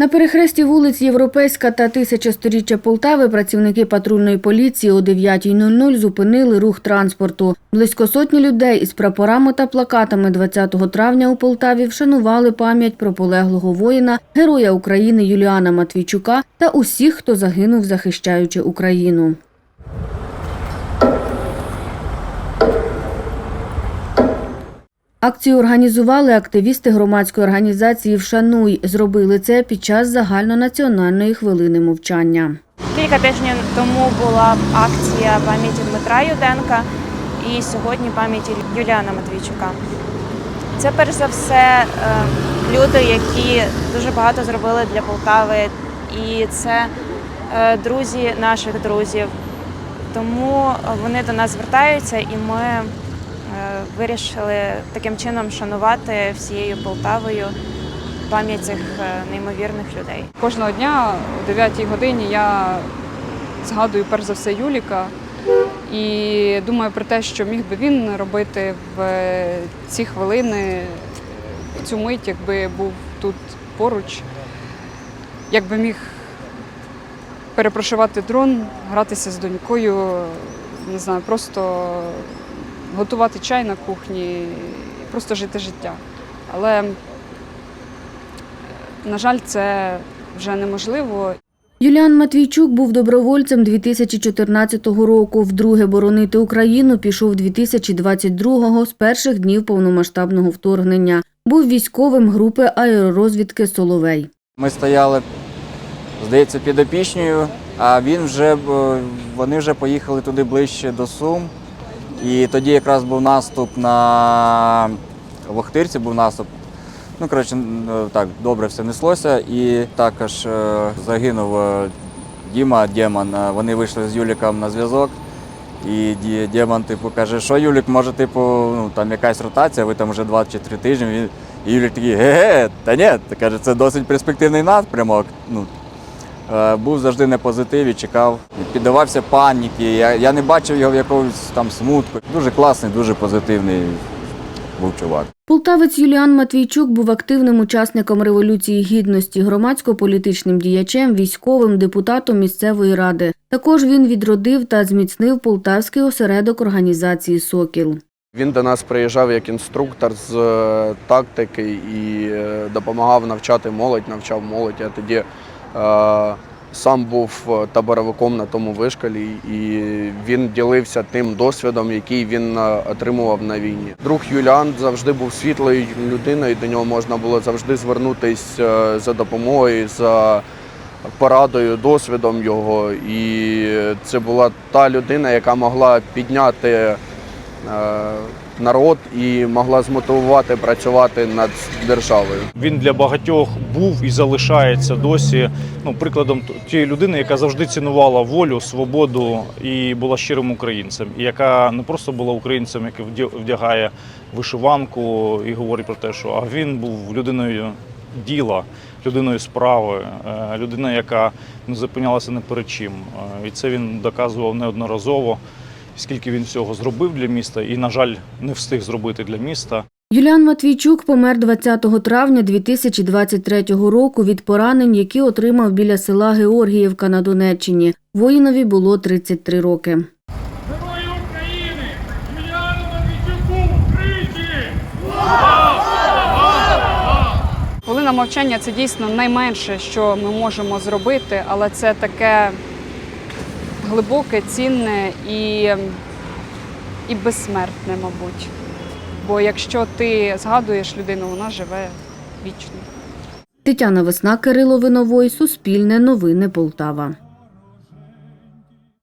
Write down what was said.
На перехресті вулиць Європейська та Тисячосторіччя Полтави працівники патрульної поліції о 9.00 зупинили рух транспорту. Близько сотні людей із прапорами та плакатами 20 травня у Полтаві вшанували пам'ять про полеглого воїна, героя України Юліана Матвійчука та усіх, хто загинув, захищаючи Україну. Акцію організували активісти громадської організації Вшануй. Зробили це під час загальнонаціональної хвилини мовчання. Кілька тижнів тому була акція пам'яті Дмитра Юденка і сьогодні пам'яті Юліана Матвійчука. Це перш за все е, люди, які дуже багато зробили для Полтави, і це е, друзі наших друзів. Тому вони до нас звертаються, і ми вирішили таким чином шанувати всією Полтавою пам'ять цих е, неймовірних людей. Кожного дня о 9 годині я згадую перш за все Юліка і думаю про те, що міг би він робити в ці хвилини, в цю мить, якби був тут поруч, якби міг перепрошувати дрон, гратися з донькою, не знаю, просто готувати чай на кухні, просто жити життя. Але на жаль, це вже неможливо. Юліан Матвійчук був добровольцем 2014 року. Вдруге боронити Україну пішов 2022-го з перших днів повномасштабного вторгнення. Був військовим групи аеророзвідки Соловей. Ми стояли, здається, під опішнею, а він вже вони вже поїхали туди ближче до Сум. І тоді якраз був наступ на в Охтирці був наступ. Ну, коротше, так, добре все неслося. І також е, загинув е, Діма Дєман. Е, Вони вийшли з Юліком на зв'язок. І Дєман, типу, каже, що Юлік, може, типу, ну там якась ротація, ви там вже два чи три тижні. І Юлік такий, ге-ге, та ні, каже, це досить перспективний напрямок. Ну, е, був завжди на позитиві, чекав, піддавався паніки. Я, я не бачив його в якомусь там смутку. Дуже класний, дуже позитивний був чувак. Полтавець Юліан Матвійчук був активним учасником Революції Гідності, громадсько-політичним діячем, військовим, депутатом місцевої ради. Також він відродив та зміцнив полтавський осередок організації Сокіл. Він до нас приїжджав як інструктор з е, тактики і е, допомагав навчати молодь, навчав молодь. Я тоді е, сам був е, таборовиком на тому вишколі, і він ділився тим досвідом, який він е, отримував на війні. Друг Юліан завжди був світлою людиною, до нього можна було завжди звернутися е, за допомогою, за порадою, досвідом його. І це була та людина, яка могла підняти е, народ і могла змотивувати працювати над державою. Він для багатьох був і залишається досі ну, прикладом тієї людини, яка завжди цінувала волю, свободу і була щирим українцем, і яка не просто була українцем, який вдя- вдягає вишиванку і говорить про те, що а він був людиною діла, людиною справи, е, людиною, яка не зупинялася не перед чим. Е, І це він доказував неодноразово. Скільки він всього зробив для міста, і, на жаль, не встиг зробити для міста. Юліан Матвійчук помер 20 травня 2023 року від поранень, які отримав біля села Георгіївка на Донеччині. Воїнові було 33 роки. Герою України! Юліану Матвійчуку! Тричі! Хвилина мовчання це дійсно найменше, що ми можемо зробити, але це таке глибоке, цінне і, і безсмертне, мабуть. Бо якщо ти згадуєш людину, вона живе вічно. Тетяна Весна, Кирило Виновой, Суспільне новини Полтава.